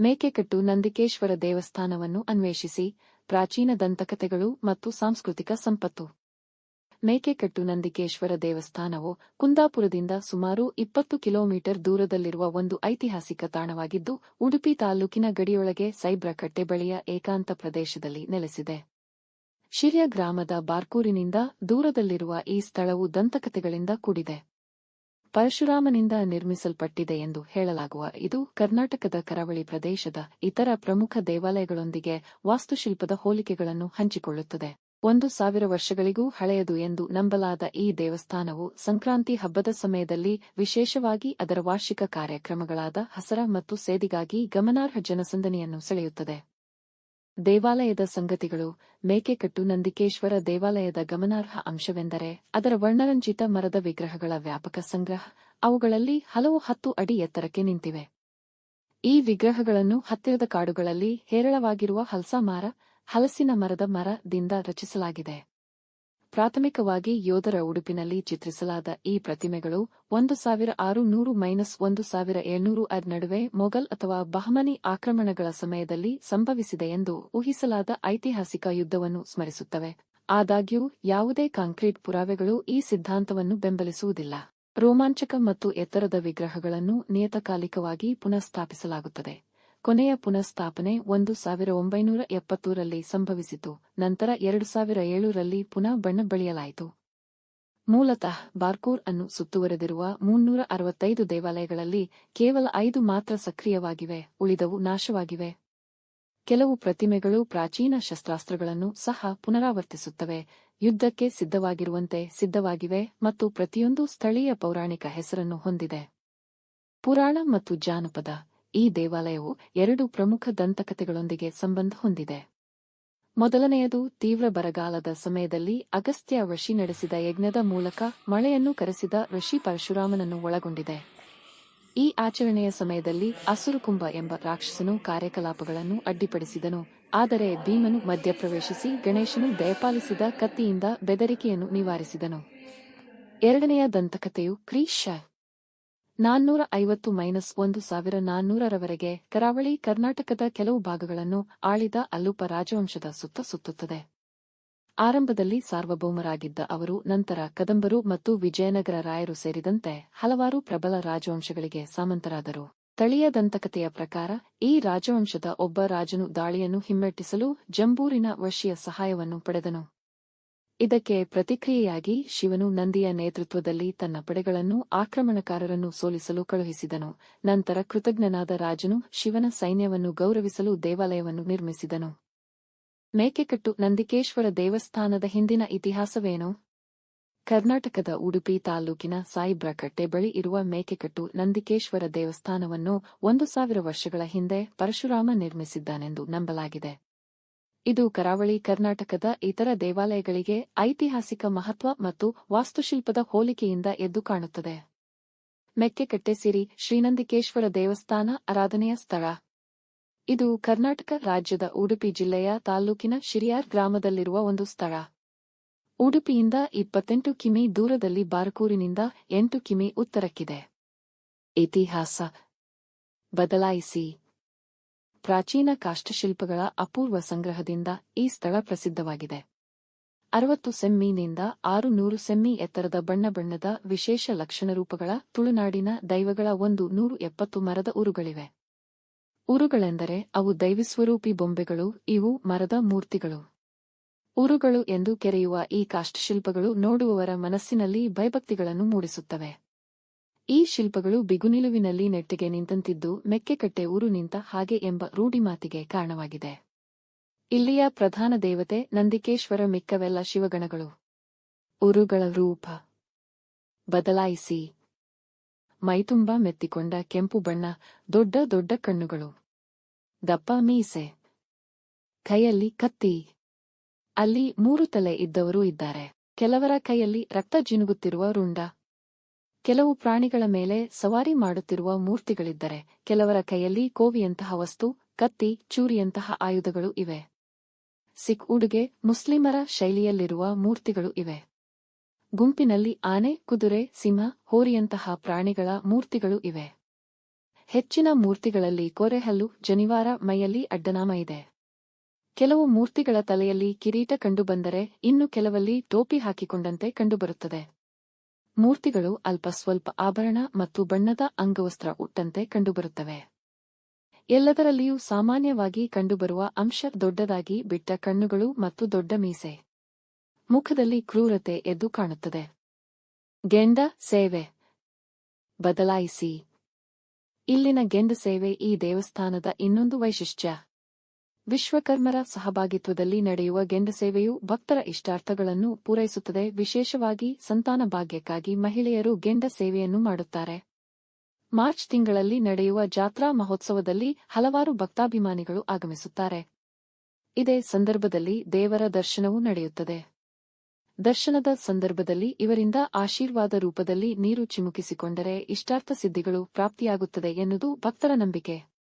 ಮೇಕೆಕಟ್ಟು ನಂದಿಕೇಶ್ವರ ದೇವಸ್ಥಾನವನ್ನು ಅನ್ವೇಷಿಸಿ, ಪ್ರಾಚೀನ ದಂತಕಥೆಗಳು ಮತ್ತು ಸಾಂಸ್ಕೃತಿಕ ಸಂಪತ್ತು. ಮೇಕೆಕಟ್ಟು ನಂದಿಕೇಶ್ವರ ದೇವಸ್ಥಾನವು ಕುಂದಾಪುರದಿಂದ ಸುಮಾರು ಇಪ್ಪತ್ತು ಕಿಲೋಮೀಟರ್ ದೂರದಲ್ಲಿರುವ ಒಂದು ಐತಿಹಾಸಿಕ ತಾಣವಾಗಿದ್ದು, ಉಡುಪಿ ತಾಲೂಕಿನ ಗಡಿಯೊಳಗೆ ಸೈಬ್ರಕಟ್ಟೆ ಬಳಿಯ ಏಕಾಂತ ಪ್ರದೇಶದಲ್ಲಿ ನೆಲೆಸಿದೆ. ಶಿರ್ಯ ಗ್ರಾಮದ ಬಾರ್ಕೂರಿನಿಂದ ದೂರದಲ್ಲಿರುವ ಈ ಸ್ಥಳವು ದಂತಕಥೆಗಳಿಂದ ಕೂಡಿದೆ. ಪರಶುರಾಮನಿಂದ ನಿರ್ಮಿಸಲ್ಪಟ್ಟಿದೆ ಎಂದು ಹೇಳಲಾಗುವ ಇದು ಕರ್ನಾಟಕದ ಕರಾವಳಿ ಪ್ರದೇಶದ ಇತರ ಪ್ರಮುಖ ದೇವಾಲಯಗಳೊಂದಿಗೆ ವಾಸ್ತುಶಿಲ್ಪದ ಹೋಲಿಕೆಗಳನ್ನು ಹಂಚಿಕೊಳ್ಳುತ್ತದೆ. ಒಂದು ಸಾವಿರ ವರ್ಷಗಳಿಗೂ ಹಳೆಯದು ಎಂದು ನಂಬಲಾದ ಈ ದೇವಸ್ಥಾನವು ಸಂಕ್ರಾಂತಿ ಹಬ್ಬದ ಸಮಯದಲ್ಲಿ ವಿಶೇಷವಾಗಿ ಅದರ ವಾರ್ಷಿಕ ಕಾರ್ಯಕ್ರಮಗಳಾದ ಹಸರ ಮತ್ತು ಸೇದಿಗಾಗಿ ಗಮನಾರ್ಹ ಜನಸಂದಣಿಯನ್ನು ಸೆಳೆಯುತ್ತದೆ. ದೇವಾಲಯದ ಸಂಗತಿಗಳು. ಮೇಕೆಕಟ್ಟು ನಂದಿಕೇಶ್ವರ ದೇವಾಲಯದ ಗಮನಾರ್ಹ ಅಂಶವೆಂದರೆ, ಅದರ ವರ್ಣರಂಜಿತ ಮರದ ವಿಗ್ರಹಗಳ ವ್ಯಾಪಕ ಸಂಗ್ರಹ. ಅವುಗಳಲ್ಲಿ ಹಲವು ಹತ್ತು ಅಡಿ ಎತ್ತರಕ್ಕೆ ನಿಂತಿವೆ. ಈ ವಿಗ್ರಹಗಳನ್ನು ಹತ್ತಿರದ ಕಾಡುಗಳಲ್ಲಿ ಹೇರಳವಾಗಿರುವ ಹಲ್ಸಾಮಾರ ಹಲಸಿನ ಮರದ ಮರದಿಂದ ರಚಿಸಲಾಗಿದೆ. ಪ್ರಾಥಮಿಕವಾಗಿ ಯೋಧರ ಉಡುಪಿನಲ್ಲಿ ಚಿತ್ರಿಸಲಾದ ಈ ಪ್ರತಿಮೆಗಳು ಒಂದು ಸಾವಿರ ಆರು ನೂರು ಮೈನಸ್ ಒಂದು ಸಾವಿರ ಏಳ್ನೂರು ಅರ್ ನಡುವೆ ಮೊಘಲ್ ಅಥವಾ ಬಹಮನಿ ಆಕ್ರಮಣಗಳ ಸಮಯದಲ್ಲಿ ಸಂಭವಿಸಿದೆ ಎಂದು ಊಹಿಸಲಾದ ಐತಿಹಾಸಿಕ ಯುದ್ಧವನ್ನು ಸ್ಮರಿಸುತ್ತವೆ. ಆದಾಗ್ಯೂ, ಯಾವುದೇ ಕಾಂಕ್ರೀಟ್ ಪುರಾವೆಗಳು ಈ ಸಿದ್ಧಾಂತವನ್ನು ಬೆಂಬಲಿಸುವುದಿಲ್ಲ. ರೋಮಾಂಚಕ ಮತ್ತು ಎತ್ತರದ ವಿಗ್ರಹಗಳನ್ನು ನಿಯತಕಾಲಿಕವಾಗಿ ಪುನಃಸ್ಥಾಪಿಸಲಾಗುತ್ತದೆ. ಕೊನೆಯ ಪುನಃಸ್ಥಾಪನೆ ಒಂದು ಸಾವಿರ ಒಂಬೈನೂರ ಎಪ್ಪತ್ತೂರಲ್ಲಿ ಸಂಭವಿಸಿತು, ನಂತರ ಎರಡು ಸಾವಿರ ಏಳರಲ್ಲಿ ಪುನಃ ಬಣ್ಣ ಬೆಳೆಯಲಾಯಿತು. ಮೂಲತಃ ಬಾರ್ಕೂರ್ ಅನ್ನು ಸುತ್ತುವರೆದಿರುವ ಮುನ್ನೂರ ಅರವತ್ತೈದು ದೇವಾಲಯಗಳಲ್ಲಿ ಕೇವಲ ಐದು ಮಾತ್ರ ಸಕ್ರಿಯವಾಗಿವೆ, ಉಳಿದವು ನಾಶವಾಗಿವೆ. ಕೆಲವು ಪ್ರತಿಮೆಗಳು ಪ್ರಾಚೀನ ಶಸ್ತ್ರಾಸ್ತ್ರಗಳನ್ನು ಸಹ ಪುನರಾವರ್ತಿಸುತ್ತವೆ, ಯುದ್ಧಕ್ಕೆ ಸಿದ್ಧವಾಗಿರುವಂತೆ ಸಿದ್ಧವಾಗಿವೆ ಮತ್ತು ಪ್ರತಿಯೊಂದು ಸ್ಥಳೀಯ ಪೌರಾಣಿಕ ಹೆಸರನ್ನು ಹೊಂದಿದೆ. ಪುರಾಣ ಮತ್ತು ಜಾನಪದ ಈ ದೇವಾಲಯವು ಎರಡು ಪ್ರಮುಖ ದಂತಕಥೆಗಳೊಂದಿಗೆ ಸಂಬಂಧ ಹೊಂದಿದೆ. ಮೊದಲನೆಯದು ತೀವ್ರ ಬರಗಾಲದ ಸಮಯದಲ್ಲಿ ಅಗಸ್ತ್ಯ ಋಷಿ ನಡೆಸಿದ ಯಜ್ಞದ ಮೂಲಕ ಮಳೆಯನ್ನು ಕರೆಸಿದ ಋಷಿ ಪರಶುರಾಮನನ್ನು ಒಳಗೊಂಡಿದೆ. ಈ ಆಚರಣೆಯ ಸಮಯದಲ್ಲಿ ಅಸುರುಕುಂಭ ಎಂಬ ರಾಕ್ಷಸನು ಕಾರ್ಯಕಲಾಪಗಳನ್ನು ಅಡ್ಡಿಪಡಿಸಿದನು, ಆದರೆ ಭೀಮನು ಮಧ್ಯಪ್ರವೇಶಿಸಿ ಗಣೇಶನು ದಯಪಾಲಿಸಿದ ಕತ್ತಿಯಿಂದ ಬೆದರಿಕೆಯನ್ನು ನಿವಾರಿಸಿದನು. ಎರಡನೆಯ ದಂತಕಥೆಯು ಕ್ರೀಶ ನಾನ್ನೂರ ಐವತ್ತು ಮೈನಸ್ ಒಂದು ಸಾವಿರ ನಾನ್ನೂರರವರೆಗೆ ಕರಾವಳಿ ಕರ್ನಾಟಕದ ಕೆಲವು ಭಾಗಗಳನ್ನು ಆಳಿದ ಅಲ್ಲೂಪ ರಾಜವಂಶದ ಸುತ್ತ ಸುತ್ತುತ್ತದೆ. ಆರಂಭದಲ್ಲಿ ಸಾರ್ವಭೌಮರಾಗಿದ್ದ ಅವರು, ನಂತರ ಕದಂಬರು ಮತ್ತು ವಿಜಯನಗರ ರಾಯರು ಸೇರಿದಂತೆ ಹಲವಾರು ಪ್ರಬಲ ರಾಜವಂಶಗಳಿಗೆ ಸಾಮಂತರಾದರು. ತಳಿಯ ದಂತಕಥೆಯ ಪ್ರಕಾರ, ಈ ರಾಜವಂಶದ ಒಬ್ಬ ರಾಜನು ದಾಳಿಯನ್ನು ಹಿಮ್ಮೆಟ್ಟಿಸಲು ಜಂಬೂರಿನ ವಶಿಯ ಸಹಾಯವನ್ನು ಪಡೆದನು. ಇದಕ್ಕೆ ಪ್ರತಿಕ್ರಿಯೆಯಾಗಿ ಶಿವನು ನಂದಿಯ ನೇತೃತ್ವದಲ್ಲಿ ತನ್ನ ಪಡೆಗಳನ್ನು ಆಕ್ರಮಣಕಾರರನ್ನು ಸೋಲಿಸಲು ಕಳುಹಿಸಿದನು. ನಂತರ ಕೃತಜ್ಞನಾದ ರಾಜನು ಶಿವನ ಸೈನ್ಯವನ್ನು ಗೌರವಿಸಲು ದೇವಾಲಯವನ್ನು ನಿರ್ಮಿಸಿದನು. ಮೇಕೆಕಟ್ಟು ನಂದಿಕೇಶ್ವರ ದೇವಸ್ಥಾನದ ಹಿಂದಿನ ಇತಿಹಾಸವೇನು? ಕರ್ನಾಟಕದ ಉಡುಪಿ ತಾಲೂಕಿನ ಸಾಯಿಬ್ರಕಟ್ಟೆ ಬಳಿ ಇರುವ ಮೇಕೆಕಟ್ಟು ನಂದಿಕೇಶ್ವರ ದೇವಸ್ಥಾನವನ್ನು ಒಂದು ಸಾವಿರ ವರ್ಷಗಳ ಹಿಂದೆ ಪರಶುರಾಮ ನಿರ್ಮಿಸಿದ್ದಾನೆಂದು ನಂಬಲಾಗಿದೆ. ಇದು ಕರಾವಳಿ ಕರ್ನಾಟಕದ ಇತರ ದೇವಾಲಯಗಳಿಗೆ ಐತಿಹಾಸಿಕ ಮಹತ್ವ ಮತ್ತು ವಾಸ್ತುಶಿಲ್ಪದ ಹೋಲಿಕೆಯಿಂದ ಎದ್ದು ಕಾಣುತ್ತದೆ. ಮೆಕ್ಕೆಕಟ್ಟೆ ಸಿರಿ ಶ್ರೀನಂದಿಕೇಶ್ವರ ದೇವಸ್ಥಾನ ಆರಾಧನೆಯ ಸ್ಥಳ. ಇದು ಕರ್ನಾಟಕ ರಾಜ್ಯದ ಉಡುಪಿ ಜಿಲ್ಲೆಯ ತಾಲ್ಲೂಕಿನ ಶಿರಿಯಾರ್ ಗ್ರಾಮದಲ್ಲಿರುವ ಒಂದು ಸ್ಥಳ. ಉಡುಪಿಯಿಂದ ಇಪ್ಪತ್ತೆಂಟು ಕಿಮಿ ದೂರದಲ್ಲಿ ಬಾರಕೂರಿನಿಂದ ಎಂಟು ಕಿಮಿ ಉತ್ತರಕ್ಕಿದೆ. ಇತಿಹಾಸ. ಬದಲಾಯಿಸಿ. ಪ್ರಾಚೀನ ಕಾಷ್ಟಶಿಲ್ಪಗಳ ಅಪೂರ್ವ ಸಂಗ್ರಹದಿಂದ ಈ ಸ್ಥಳ ಪ್ರಸಿದ್ಧವಾಗಿದೆ. ಅರವತ್ತು ಸೆಮ್ಮೀನಿಂದ ಆರು ನೂರು ಸೆಮ್ಮಿ ಎತ್ತರದ ಬಣ್ಣ ಬಣ್ಣದ ವಿಶೇಷ ಲಕ್ಷಣರೂಪಗಳ ತುಳುನಾಡಿನ ದೈವಗಳ ಒಂದು ನೂರು ಎಪ್ಪತ್ತು ಮರದ ಉರುಗಳಿವೆ. ಉರುಗಳೆಂದರೆ ಅವು ದೈವಸ್ವರೂಪಿ ಬೊಂಬೆಗಳು, ಇವು ಮರದ ಮೂರ್ತಿಗಳು. ಉರುಗಳು ಎಂದು ಕೆರೆಯುವ ಈ ಕಾಷ್ಟಶಿಲ್ಪಗಳು ನೋಡುವವರ ಮನಸ್ಸಿನಲ್ಲಿ ಭಯಭಕ್ತಿಗಳನ್ನು ಮೂಡಿಸುತ್ತವೆ. ಈ ಶಿಲ್ಪಗಳು ಬಿಗುನಿಲುವಿನಲ್ಲಿ ನೆಟ್ಟಿಗೆ ನಿಂತಂತಿದ್ದು ಮೆಕ್ಕೆಕಟ್ಟೆ ಊರು ನಿಂತ ಹಾಗೆ ಎಂಬ ರೂಢಿಮಾತಿಗೆ ಕಾರಣವಾಗಿದೆ. ಇಲ್ಲಿಯ ಪ್ರಧಾನ ದೇವತೆ ನಂದಿಕೇಶ್ವರ ಮಿಕ್ಕವೆಲ್ಲ ಶಿವಗಣಗಳು. ಉರುಗಳ ರೂಪ. ಬದಲಾಯಿಸಿ. ಮೈತುಂಬ ಮೆತ್ತಿಕೊಂಡ ಕೆಂಪು ಬಣ್ಣ, ದೊಡ್ಡ ದೊಡ್ಡ ಕಣ್ಣುಗಳು. ದಪ್ಪ ಮೀಸೆ. ಕೈಯಲ್ಲಿ ಕತ್ತಿ. ಅಲ್ಲಿ ಮೂರು ತಲೆ ಇದ್ದವರೂ ಇದ್ದಾರೆ. ಕೆಲವರ ಕೈಯಲ್ಲಿ ರಕ್ತ ಜಿನುಗುತ್ತಿರುವ ರುಂಡ. ಕೆಲವು ಪ್ರಾಣಿಗಳ ಮೇಲೆ ಸವಾರಿ ಮಾಡುತ್ತಿರುವ ಮೂರ್ತಿಗಳಿದ್ದರೆ ಕೆಲವರ ಕೈಯಲ್ಲಿ ಕೋವಿಯಂತಹ ವಸ್ತು, ಕತ್ತಿ, ಚೂರಿಯಂತಹ ಆಯುಧಗಳು ಇವೆ. ಸಿಖ್ ಉಡುಗೆ, ಮುಸ್ಲಿಮರ ಶೈಲಿಯಲ್ಲಿರುವ ಮೂರ್ತಿಗಳು ಇವೆ. ಗುಂಪಿನಲ್ಲಿ ಆನೆ, ಕುದುರೆ, ಸಿಂಹ, ಹೋರಿಯಂತಹ ಪ್ರಾಣಿಗಳ ಮೂರ್ತಿಗಳು ಇವೆ. ಹೆಚ್ಚಿನ ಮೂರ್ತಿಗಳಲ್ಲಿ ಕೋರೆಹಲ್ಲು, ಜನಿವಾರ ಮೈಯಲ್ಲಿ ಅಡ್ಡನಾಮ ಇದೆ. ಕೆಲವು ಮೂರ್ತಿಗಳ ತಲೆಯಲ್ಲಿ ಕಿರೀಟ ಕಂಡುಬಂದರೆ ಇನ್ನು ಕೆಲವಲ್ಲಿ ಟೋಪಿ ಹಾಕಿಕೊಂಡಂತೆ ಕಂಡುಬರುತ್ತದೆ. ಮೂರ್ತಿಗಳು ಅಲ್ಪ ಸ್ವಲ್ಪ ಆಭರಣ ಮತ್ತು ಬಣ್ಣದ ಅಂಗವಸ್ತ್ರ ಉಟ್ಟಂತೆ ಕಂಡುಬರುತ್ತವೆ. ಎಲ್ಲದರಲ್ಲಿಯೂ ಸಾಮಾನ್ಯವಾಗಿ ಕಂಡುಬರುವ ಅಂಶ ದೊಡ್ಡದಾಗಿ ಬಿಟ್ಟ ಕಣ್ಣುಗಳು ಮತ್ತು ದೊಡ್ಡ ಮೀಸೆ. ಮುಖದಲ್ಲಿ ಕ್ರೂರತೆ ಎದ್ದು ಕಾಣುತ್ತದೆ. ಗೆಂಡ ಸೇವೆ. ಬದಲಾಯಿಸಿ. ಇಲ್ಲಿನ ಗೆಂಡ ಸೇವೆ ಈ ದೇವಸ್ಥಾನದ ಇನ್ನೊಂದು ವೈಶಿಷ್ಟ್ಯ. ವಿಶ್ವಕರ್ಮರ ಸಹಭಾಗಿತ್ವದಲ್ಲಿ ನಡೆಯುವ ಗೆಂಡ ಸೇವೆಯು ಭಕ್ತರ ಇಷ್ಟಾರ್ಥಗಳನ್ನು ಪೂರೈಸುತ್ತದೆ. ವಿಶೇಷವಾಗಿ ಸಂತಾನ ಭಾಗ್ಯಕ್ಕಾಗಿ ಮಹಿಳೆಯರು ಗೆಂಡ ಸೇವೆಯನ್ನು ಮಾಡುತ್ತಾರೆ. ಮಾರ್ಚ್ ತಿಂಗಳಲ್ಲಿ ನಡೆಯುವ ಜಾತ್ರಾ ಮಹೋತ್ಸವದಲ್ಲಿ ಹಲವಾರು ಭಕ್ತಾಭಿಮಾನಿಗಳು ಆಗಮಿಸುತ್ತಾರೆ. ಇದೇ ಸಂದರ್ಭದಲ್ಲಿ ದೇವರ ದರ್ಶನವೂ ನಡೆಯುತ್ತದೆ. ದರ್ಶನದ ಸಂದರ್ಭದಲ್ಲಿ ಇವರಿಂದ ಆಶೀರ್ವಾದ ರೂಪದಲ್ಲಿ ನೀರು ಚಿಮುಕಿಸಿಕೊಂಡರೆ ಇಷ್ಟಾರ್ಥ ಸಿದ್ಧಿಗಳು ಪ್ರಾಪ್ತಿಯಾಗುತ್ತದೆ ಎನ್ನುವುದು ಭಕ್ತರ ನಂಬಿಕೆ.